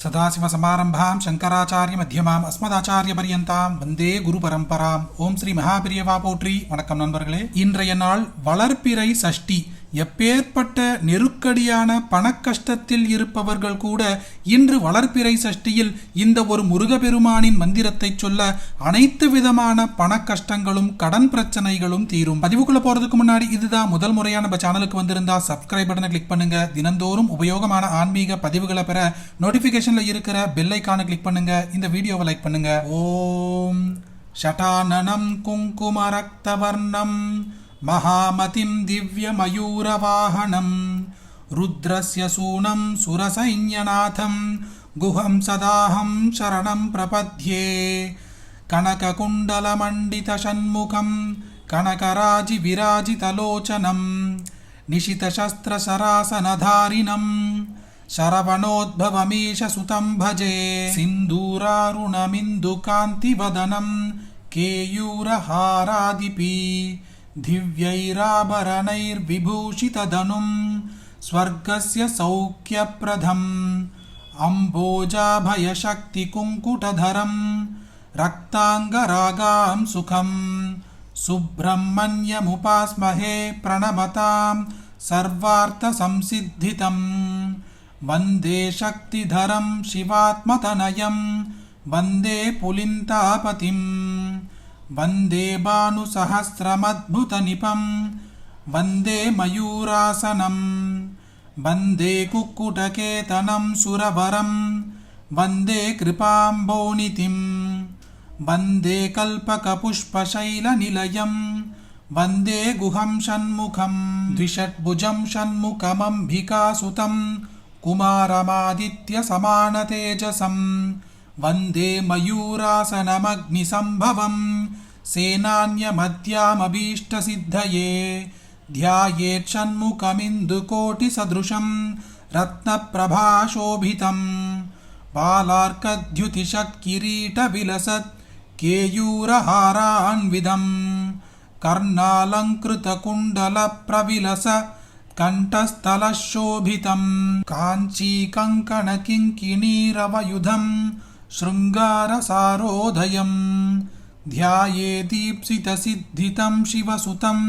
सदाशिवसमारम्भां शङ्कराचार्यमध्यमाम् अस्मदाचाரியபரியந்தாம் வந்தே குரு பரம்பராம் ஓம் ஸ்ரீ மகாபிரியவா போற்றி வணக்கம் நண்பர்களே இன்றைய நாள் வளர்ப்பிறை சஷ்டி எப்பேற்பட்ட நெருக்கடியான பணக்கஷ்டத்தில் இருப்பவர்கள் கூட இன்று வளர்ப்பிறை சஷ்டியில் இந்த ஒரு முருகபெருமானின் மந்திரத்தை சொல்ல அனைத்து விதமான பணக்கஷ்டங்களும் கடன் பிரச்சனைகளும் தீரும். பதிவுக்குள்ள போறதுக்கு முன்னாடி இதுதான் முதல் முறையான நம்ம சேனலுக்கு வந்திருந்தா சப்ஸ்கிரைப் பட்டனை கிளிக் பண்ணுங்க. தினந்தோறும் உபயோகமான ஆன்மீக பதிவுகளை பெற நோட்டிபிகேஷன்ல இருக்கிற பெல் ஐக்கானை கிளிக் பண்ணுங்க. இந்த வீடியோவை லைக் பண்ணுங்க. ஓம் ஷட்டானனம் குங்குமரக்தவர்ணம் महामतिं दिव्यमयूरवाहनं रुद्रस्य सूनं सुरसैन्यनाथं गुहं सदाहं शरणं प्रपद्ये कनककुण्डलमण्डितषण्मुखं कनकराजिविराजितलोचनं निशितशस्त्रशरासनधारिणं शरवणोद्भवमीशसुतं भजे सिन्दूरारुणमिन्दुकान्तिवदनं केयूरहारादिपि दिव्यैराभरणैर्विभूषितधनुं स्वर्गस्य सौख्यप्रदम् अम्बोजाभयशक्तिकुङ्कुटधरं रक्ताङ्गरागां सुखं सुब्रह्मण्यमुपास्महे प्रणमतां सर्वार्थसंसिद्धितं वन्दे शक्तिधरं शिवात्मतनयं वन्दे पुलिन्तापतिम् वन्दे भानुसहस्रमद्भुतनिपं वन्दे मयूरासनं वन्दे कुक्कुटकेतनं सुरवरं वन्दे कृपाम्बोनितिं वन्दे कल्पकपुष्पशैलनिलयं वन्दे गुहं षण्मुखं द्विषड्भुजं षण्मुखमम्बिकासुतं कुमारमादित्यसमानतेजसम् वन्दे मयूरासनमग्निसम्भवं सेनान्यमद्यामभीष्टसिद्धये ध्यायेच्छन्मुखमिन्दुकोटिसदृशं रत्नप्रभाशोभितं बालार्कद्युतिषत्किरीटविलसत् केयूरहारान्विधं कर्णालङ्कृतकुण्डलप्रविलस कण्ठस्थलशोभितं काञ्चीकङ्कणकिङ्किणीरवयुधं शृङ्गारसारोदयं ध्याये दीप्सितसिद्धितं शिवसुतं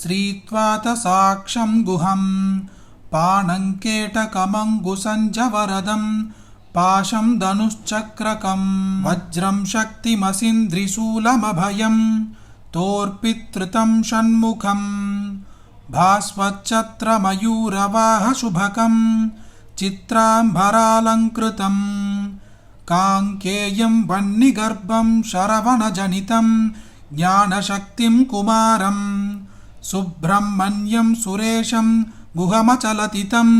श्रीत्वातसाक्षं गुहं पाणङ्केटकमङ्गुसञ्जवरदं पाशं धनुश्चक्रकं वज्रं शक्तिमसिन्द्रिशूलमभयं तोर्पितृतं षण्मुखम् भास्वच्छत्रमयूरवाहशुभकं चित्राम्बरालङ्कृतं காங்கேயம் வன்னி கர்ப்பம் வன்னிகர்ப்பம் சரவணஜனிதம் ஞானசக்திம் குமாரம் சுப்பிரமணியம் சுரேஷம் குகமச்சலதிதம்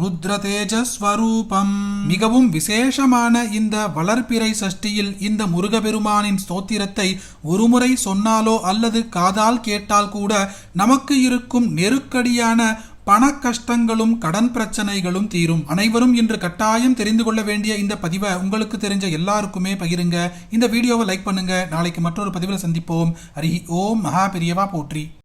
ருத்ரதேஜஸ்வரூபம் மிகவும் விசேஷமான இந்த வளர்ப்பிறை சஷ்டியில் இந்த முருகபெருமானின் ஸ்தோத்திரத்தை ஒருமுறை சொன்னாலோ அல்லது காதால் கேட்டால் கூட நமக்கு இருக்கும் நெருக்கடியான பண கஷ்டங்களும் கடன் பிரச்சனைகளும் தீரும். அனைவரும் இன்று கட்டாயம் தெரிந்து கொள்ள வேண்டிய இந்த பதிவை உங்களுக்கு தெரிஞ்ச எல்லாருக்குமே பகிருங்க. இந்த வீடியோவை லைக் பண்ணுங்க. நாளைக்கு மற்றொரு பதிவில் சந்திப்போம். ஹரி ஓம் மகா பெரியவா போற்றி.